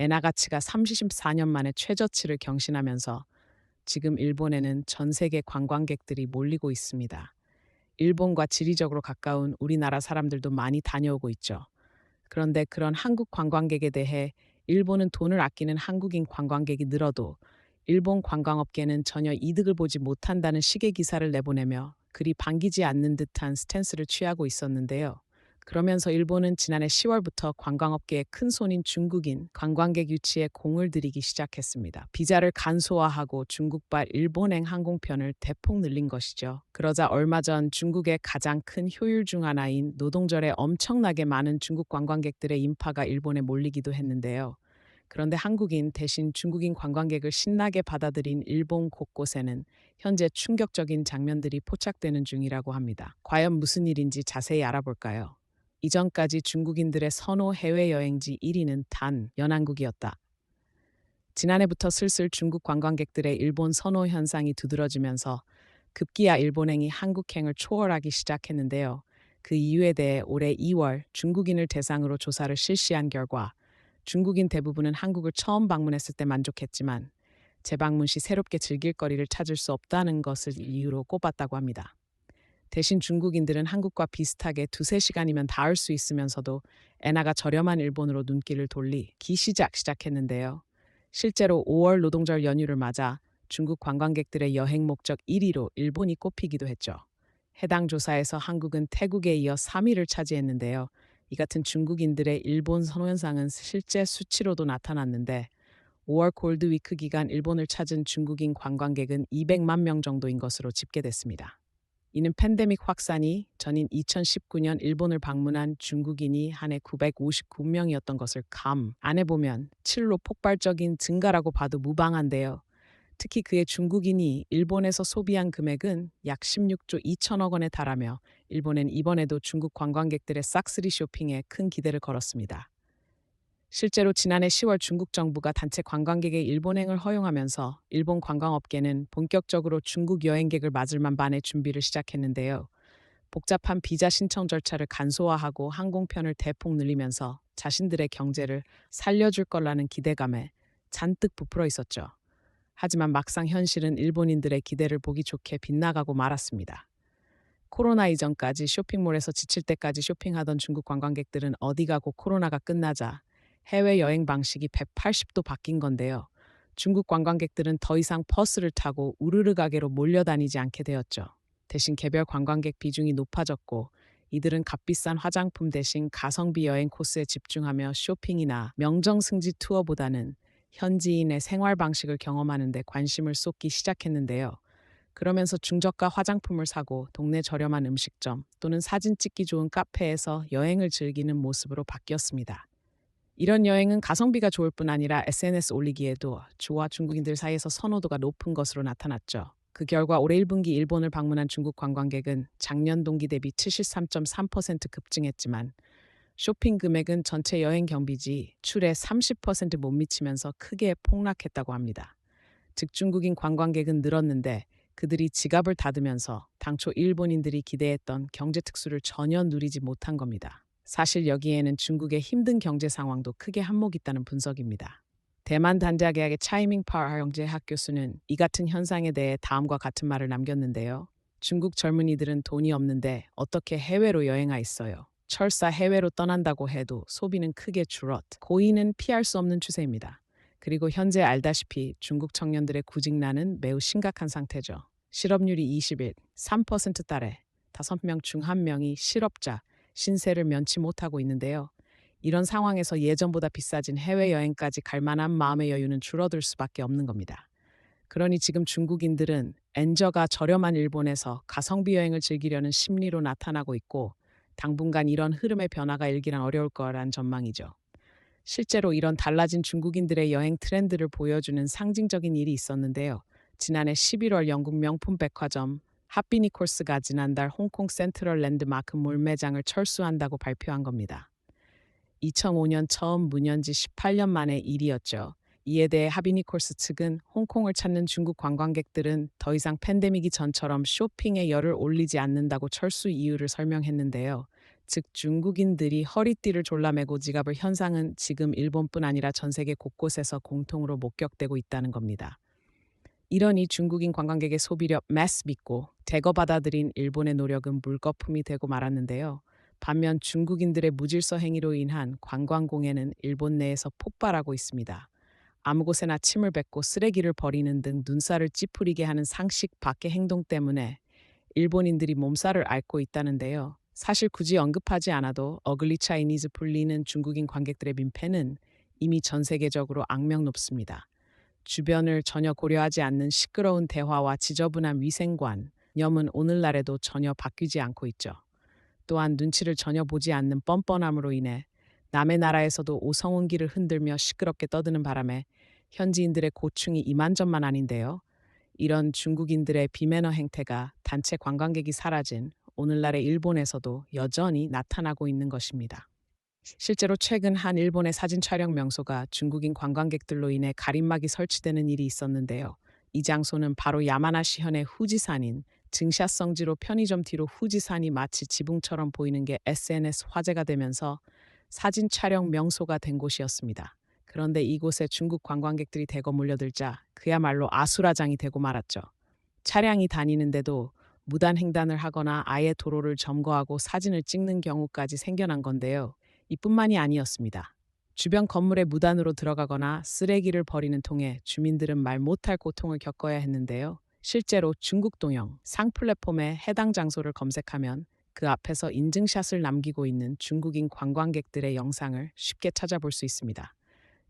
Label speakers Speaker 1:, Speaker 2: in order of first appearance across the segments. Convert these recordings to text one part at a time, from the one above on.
Speaker 1: 엔화 가치가 34년 만에 최저치를 경신하면서 지금 일본에는 전 세계 관광객들이 몰리고 있습니다. 일본과 지리적으로 가까운 우리나라 사람들도 많이 다녀오고 있죠. 그런데 그런 한국 관광객에 대해 일본은 돈을 아끼는 한국인 관광객이 늘어도 일본 관광업계는 전혀 이득을 보지 못한다는 식의 기사를 내보내며 그리 반기지 않는 듯한 스탠스를 취하고 있었는데요. 그러면서 일본은 지난해 10월부터 관광업계의 큰 손인 중국인 관광객 유치에 공을 들이기 시작했습니다. 비자를 간소화하고 중국발 일본행 항공편을 대폭 늘린 것이죠. 그러자 얼마 전 중국의 가장 큰 효율 중 하나인 노동절에 엄청나게 많은 중국 관광객들의 인파가 일본에 몰리기도 했는데요. 그런데 한국인 대신 중국인 관광객을 신나게 받아들인 일본 곳곳에는 현재 충격적인 장면들이 포착되는 중이라고 합니다. 과연 무슨 일인지 자세히 알아볼까요? 이전까지 중국인들의 선호 해외여행지 1위는 단 연안국이었다. 지난해부터 슬슬 중국 관광객들의 일본 선호 현상이 두드러지면서 급기야 일본행이 한국행을 초월하기 시작했는데요. 그 이유에 대해 올해 2월 중국인을 대상으로 조사를 실시한 결과 중국인 대부분은 한국을 처음 방문했을 때 만족했지만 재방문 시 새롭게 즐길 거리를 찾을 수 없다는 것을 이유로 꼽았다고 합니다. 대신 중국인들은 한국과 비슷하게 두세 시간이면 닿을 수 있으면서도 엔화가 저렴한 일본으로 눈길을 돌리 기 시작 시작했는데요. 실제로 5월 노동절 연휴를 맞아 중국 관광객들의 여행 목적 1위로 일본이 꼽히기도 했죠. 해당 조사에서 한국은 태국에 이어 3위를 차지했는데요. 이 같은 중국인들의 일본 선호 현상은 실제 수치로도 나타났는데 5월 골드위크 기간 일본을 찾은 중국인 관광객은 200만 명 정도인 것으로 집계됐습니다. 이는 팬데믹 확산이 전인 2019년 일본을 방문한 중국인이 한 해 959명이었던 것을 감 안에 보면 7로 폭발적인 증가라고 봐도 무방한데요. 특히 그의 중국인이 일본에서 소비한 금액은 약 16조 2천억 원에 달하며 일본은 이번에도 중국 관광객들의 싹쓸이 쇼핑에 큰 기대를 걸었습니다. 실제로 지난해 10월 중국 정부가 단체 관광객의 일본행을 허용하면서 일본 관광업계는 본격적으로 중국 여행객을 맞을 만반의 준비를 시작했는데요. 복잡한 비자 신청 절차를 간소화하고 항공편을 대폭 늘리면서 자신들의 경제를 살려줄 거라는 기대감에 잔뜩 부풀어 있었죠. 하지만 막상 현실은 일본인들의 기대를 보기 좋게 빗나가고 말았습니다. 코로나 이전까지 쇼핑몰에서 지칠 때까지 쇼핑하던 중국 관광객들은 어디 가고 코로나가 끝나자 해외 여행 방식이 180도 바뀐 건데요. 중국 관광객들은 더 이상 버스를 타고 우르르 가게로 몰려다니지 않게 되었죠. 대신 개별 관광객 비중이 높아졌고 이들은 값비싼 화장품 대신 가성비 여행 코스에 집중하며 쇼핑이나 명정 승지 투어보다는 현지인의 생활 방식을 경험하는 데 관심을 쏟기 시작했는데요. 그러면서 중저가 화장품을 사고 동네 저렴한 음식점 또는 사진 찍기 좋은 카페에서 여행을 즐기는 모습으로 바뀌었습니다. 이런 여행은 가성비가 좋을 뿐 아니라 SNS 올리기에도 주와 중국인들 사이에서 선호도가 높은 것으로 나타났죠. 그 결과 올해 1분기 일본을 방문한 중국 관광객은 작년 동기 대비 73.3% 급증했지만 쇼핑 금액은 전체 여행 경비지 출의 30%못 미치면서 크게 폭락했다고 합니다. 즉 중국인 관광객은 늘었는데 그들이 지갑을 닫으면서 당초 일본인들이 기대했던 경제 특수를 전혀 누리지 못한 겁니다. 사실 여기에는 중국의 힘든 경제 상황도 크게 한몫 있다는 분석입니다. 대만 단자계약의 차이밍 파워 영재학 교수는 이 같은 현상에 대해 다음과 같은 말을 남겼는데요. 중국 젊은이들은 돈이 없는데 어떻게 해외로 여행하 있어요. 철사 해외로 떠난다고 해도 소비는 크게 줄었. 고인은 피할 수 없는 추세입니다. 그리고 현재 알다시피 중국 청년들의 구직난은 매우 심각한 상태죠. 실업률이 21, 3%달에 5명 중 1명이 실업자, 신세를 면치 못하고 있는데요. 이런 상황에서 예전보다 비싸진 해외여행까지 갈 만한 마음의 여유는 줄어들 수밖에 없는 겁니다. 그러니 지금 중국인들은 엔저가 저렴한 일본에서 가성비 여행을 즐기려는 심리로 나타나고 있고 당분간 이런 흐름의 변화가 일기란 어려울 거란 전망이죠. 실제로 이런 달라진 중국인들의 여행 트렌드를 보여주는 상징적인 일이 있었는데요. 지난해 11월 영국 명품 백화점 하비니콜스가 지난달 홍콩 센트럴 랜드마크 몰 매장을 철수한다고 발표한 겁니다. 2005년 처음 문연 지 18년 만의 일이었죠. 이에 대해 하비니콜스 측은 홍콩을 찾는 중국 관광객들은 더 이상 팬데믹이 전처럼 쇼핑에 열을 올리지 않는다고 철수 이유를 설명했는데요. 즉 중국인들이 허리띠를 졸라매고 지갑을 현상은 지금 일본뿐 아니라 전 세계 곳곳에서 공통으로 목격되고 있다는 겁니다. 이러니 중국인 관광객의 소비력 매스 믿고 대거 받아들인 일본의 노력은 물거품이 되고 말았는데요. 반면 중국인들의 무질서 행위로 인한 관광공해는 일본 내에서 폭발하고 있습니다. 아무 곳에나 침을 뱉고 쓰레기를 버리는 등 눈살을 찌푸리게 하는 상식 밖의 행동 때문에 일본인들이 몸살을 앓고 있다는데요. 사실 굳이 언급하지 않아도 어글리 차이니즈 불리는 중국인 관객들의 민폐는 이미 전 세계적으로 악명 높습니다. 주변을 전혀 고려하지 않는 시끄러운 대화와 지저분한 위생관, 념은 오늘날에도 전혀 바뀌지 않고 있죠. 또한 눈치를 전혀 보지 않는 뻔뻔함으로 인해 남의 나라에서도 오성운기를 흔들며 시끄럽게 떠드는 바람에 현지인들의 고충이 이만저만 아닌데요. 이런 중국인들의 비매너 행태가 단체 관광객이 사라진 오늘날의 일본에서도 여전히 나타나고 있는 것입니다. 실제로 최근 한 일본의 사진 촬영 명소가 중국인 관광객들로 인해 가림막이 설치되는 일이 있었는데요. 이 장소는 바로 야마나시 현의 후지산인 증샷 성지로 편의점 뒤로 후지산이 마치 지붕처럼 보이는 게 SNS 화제가 되면서 사진 촬영 명소가 된 곳이었습니다. 그런데 이곳에 중국 관광객들이 대거 몰려들자 그야말로 아수라장이 되고 말았죠. 차량이 다니는데도 무단 횡단을 하거나 아예 도로를 점거하고 사진을 찍는 경우까지 생겨난 건데요. 이뿐만이 아니었습니다. 주변 건물에 무단으로 들어가거나 쓰레기를 버리는 통에 주민들은 말 못할 고통을 겪어야 했는데요. 실제로 중국 동영 상 플랫폼에 해당 장소를 검색하면 그 앞에서 인증샷을 남기고 있는 중국인 관광객들의 영상을 쉽게 찾아볼 수 있습니다.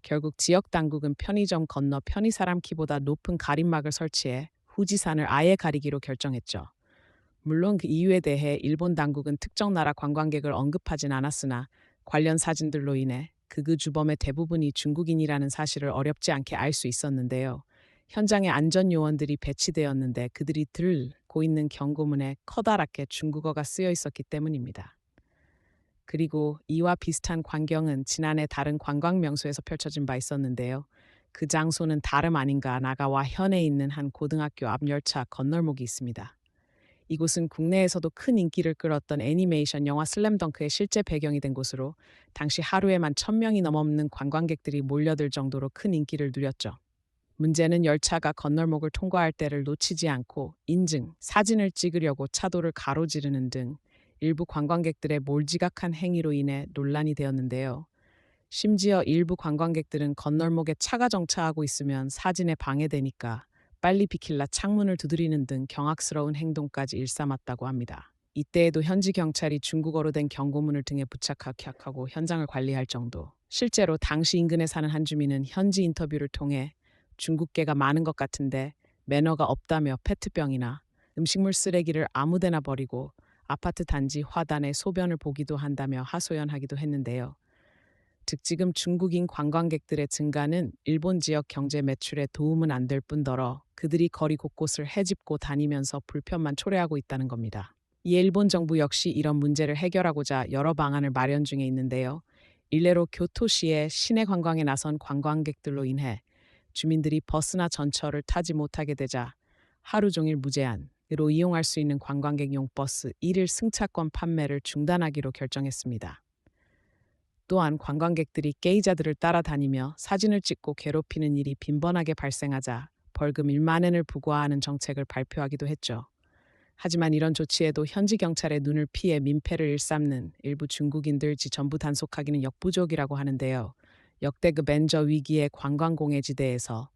Speaker 1: 결국 지역 당국은 편의점 건너 편의 사람 키보다 높은 가림막을 설치해 후지산을 아예 가리기로 결정했죠. 물론 그 이유에 대해 일본 당국은 특정 나라 관광객을 언급하진 않았으나 관련 사진들로 인해 극우 주범의 대부분이 중국인이라는 사실을 어렵지 않게 알 수 있었는데요. 현장에 안전 요원들이 배치되었는데 그들이 들고 있는 경고문에 커다랗게 중국어가 쓰여 있었기 때문입니다. 그리고 이와 비슷한 광경은 지난해 다른 관광 명소에서 펼쳐진 바 있었는데요. 그 장소는 다름 아닌가 나가와 현에 있는 한 고등학교 앞 열차 건널목이 있습니다. 이곳은 국내에서도 큰 인기를 끌었던 애니메이션 영화 슬램덩크의 실제 배경이 된 곳으로 당시 하루에만 천명이 넘는 관광객들이 몰려들 정도로 큰 인기를 누렸죠. 문제는 열차가 건널목을 통과할 때를 놓치지 않고 인증, 사진을 찍으려고 차도를 가로지르는 등 일부 관광객들의 몰지각한 행위로 인해 논란이 되었는데요. 심지어 일부 관광객들은 건널목에 차가 정차하고 있으면 사진에 방해되니까 빨리 비킬라 창문을 두드리는 등 경악스러운 행동까지 일삼았다고 합니다. 이때에도 현지 경찰이 중국어로 된 경고문을 등에 부착하고 현장을 관리할 정도. 실제로 당시 인근에 사는 한 주민은 현지 인터뷰를 통해 중국계가 많은 것 같은데 매너가 없다며 페트병이나 음식물 쓰레기를 아무데나 버리고 아파트 단지 화단에 소변을 보기도 한다며 하소연하기도 했는데요. 즉 지금 중국인 관광객들의 증가는 일본 지역 경제 매출에 도움은 안 될 뿐더러 그들이 거리 곳곳을 헤집고 다니면서 불편만 초래하고 있다는 겁니다. 이에 일본 정부 역시 이런 문제를 해결하고자 여러 방안을 마련 중에 있는데요. 일례로 교토시의 시내 관광에 나선 관광객들로 인해 주민들이 버스나 전철을 타지 못하게 되자 하루 종일 무제한으로 이용할 수 있는 관광객용 버스 1일 승차권 판매를 중단하기로 결정했습니다. 또한 관광객들이 게이자들을 따라다니며 사진을 찍고 괴롭히는 일이 빈번하게 발생하자 벌금 1만 엔을 부과하는 정책을 발표하기도 했죠. 하지만 이런 조치에도 현지 경찰의 눈을 피해 민폐를 일삼는 일부 중국인들지 전부 단속하기는 역부족이라고 하는데요. 역대급 그 벤저 위기의 관광공해지대에서